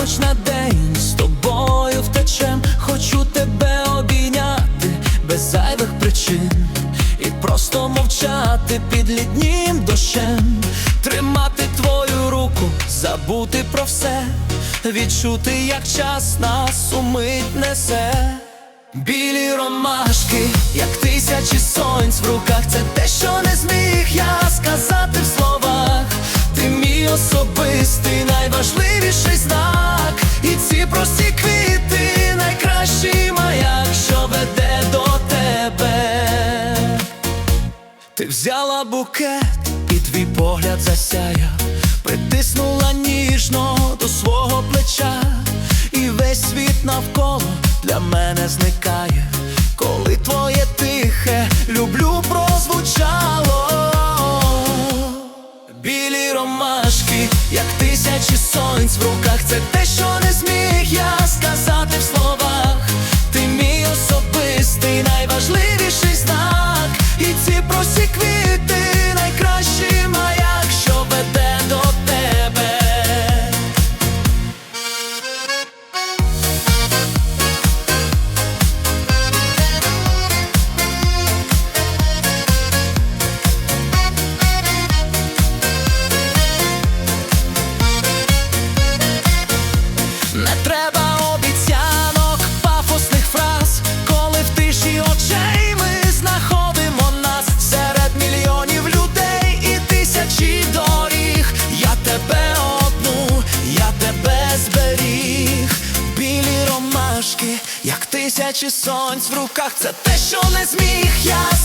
хоч на день з тобою втечем, хочу тебе обійняти без зайвих причин і просто мовчати під літнім дощем, тримати твою руку, забути про все, відчути, як час нас умить несе. Білі ромашки, як тисячі сонць в руках, це те, що не зміг я сказати в словах. Ти мій особистий, найважливіший знак. Прості квіти, найкращий маяк, що веде до тебе. Ти взяла букет, і твій погляд засяяв, притиснула ніжно до свого плеча, і весь світ навколо для мене зникає, коли твоє тихе Ромашки, як тисячі сонць в руках, це те, що не зміг я ромашки, як тисячі сонць в руках. Це те, що не зміг я